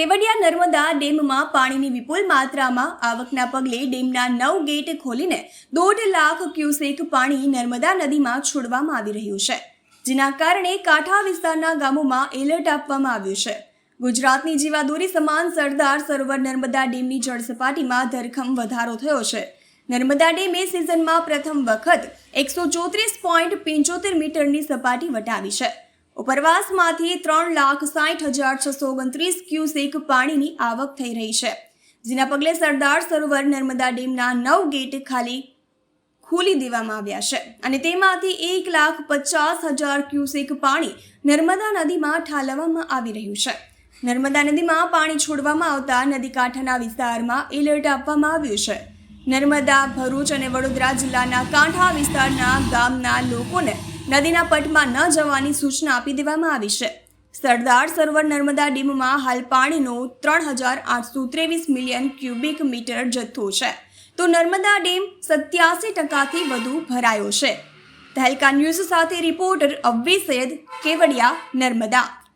કેવડિયા નર્મદા ડેમમાં પાણીની વિપુલ માત્રામાં આવકના પગલે ડેમના નવ ગેટ ખોલીને દોઢ લાખ ક્યુસેક પાણી નર્મદા નદીમાં છોડવામાં આવી રહ્યું છે, જેના કારણે કાંઠા વિસ્તારના ગામોમાં એલર્ટ આપવામાં આવ્યું છે. ગુજરાતની જીવાદોરી સમાન સરદાર સરોવર નર્મદા ડેમની જળસપાટીમાં ધરખમ વધારો થયો છે. નર્મદા ડેમે સિઝનમાં પ્રથમ વખત એકસો ચોત્રીસ પોઈન્ટ પંચોતેર મીટરની સપાટી વટાવી છે. ઉપરવાસમાંથી ત્રણ લાખ સાઠ હજાર છસો ઓગણત્રીસ ક્યુસેક પાણીની આવક થઈ રહી છે. જેના પગલે સરદાર સરોવર નર્મદા ડેમના નવ ગેટ ખાલી ખોલી દેવામાં આવ્યા છે અને તેમાંથી એક લાખ પચાસ હજાર ક્યુસેક પાણી નર્મદા નદીમાં ઠાલવવામાં આવી રહ્યું છે. નર્મદા નદીમાં પાણી છોડવામાં આવતા નદી કાંઠાના વિસ્તારમાં એલર્ટ આપવામાં આવ્યું છે. નર્મદા, ભરૂચ અને વડોદરા જિલ્લાના કાંઠા વિસ્તારના ગામના લોકોને નદીના પટમાં ન જવાની સૂચના આપી દેવામાં આવી છે. સરદાર સરોવર નર્મદા ડેમમાં હાલ પાણીનો ત્રણ હજાર આઠસો ત્રેવીસ મિલિયન ક્યુબિક મીટર જથ્થો છે. તો નર્મદા ડેમ સત્યાસી ટકાથી વધુ ભરાયો છે. તહેલકા ન્યૂઝ સાથે રિપોર્ટર અવ્વી સૈયદ કેવડિયા, નર્મદા.